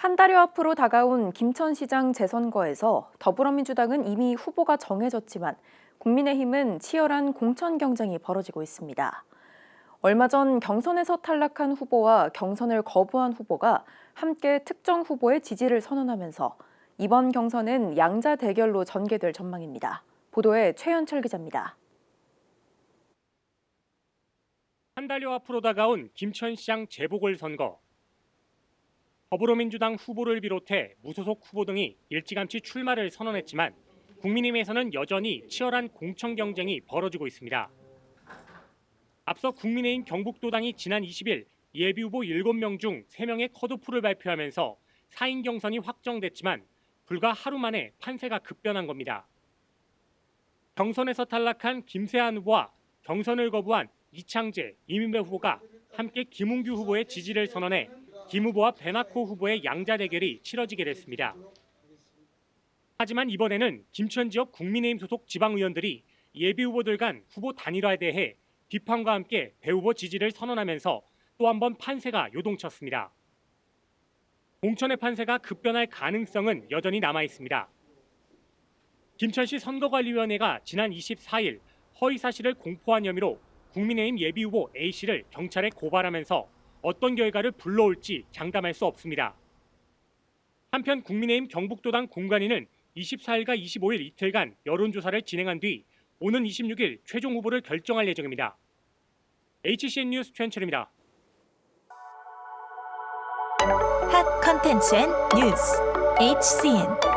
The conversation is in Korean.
한 달여 앞으로 다가온 김천시장 재선거에서 더불어민주당은 이미 후보가 정해졌지만 국민의힘은 치열한 공천 경쟁이 벌어지고 있습니다. 얼마 전 경선에서 탈락한 후보와 경선을 거부한 후보가 함께 특정 후보의 지지를 선언하면서 이번 경선은 양자 대결로 전개될 전망입니다. 보도에 최현철 기자입니다. 한 달여 앞으로 다가온 김천시장 재보궐선거. 더불어민주당 후보를 비롯해 무소속 후보 등이 일찌감치 출마를 선언했지만 국민의힘에서는 여전히 치열한 공천 경쟁이 벌어지고 있습니다. 앞서 국민의힘 경북도당이 지난 20일 예비 후보 7명 중 3명의 컷오프를 발표하면서 4인 경선이 확정됐지만 불과 하루 만에 판세가 급변한 겁니다. 경선에서 탈락한 김세한 후보와 경선을 거부한 이창재, 이민배 후보가 함께 김웅규 후보의 지지를 선언해 김 후보와 베나코 후보의 양자 대결이 치러지게 됐습니다. 하지만 이번에는 김천 지역 국민의힘 소속 지방 의원들이 예비 후보들 간 후보 단일화에 대해 비판과 함께 배 후보 지지를 선언하면서 또 한 번 판세가 요동쳤습니다. 공천의 판세가 급변할 가능성은 여전히 남아 있습니다. 김천시 선거관리위원회가 지난 24일 허위 사실을 공포한 혐의로 국민의힘 예비 후보 A 씨를 경찰에 고발하면서 어떤 결과를 불러올지 장담할 수 없습니다. 한편 국민의힘 경북도당 공관위는 24일과 25일 이틀간 여론조사를 진행한 뒤 오는 26일 최종 후보를 결정할 예정입니다. HCN 뉴스 최현철입니다. 핫 컨텐츠 앤 뉴스 HCN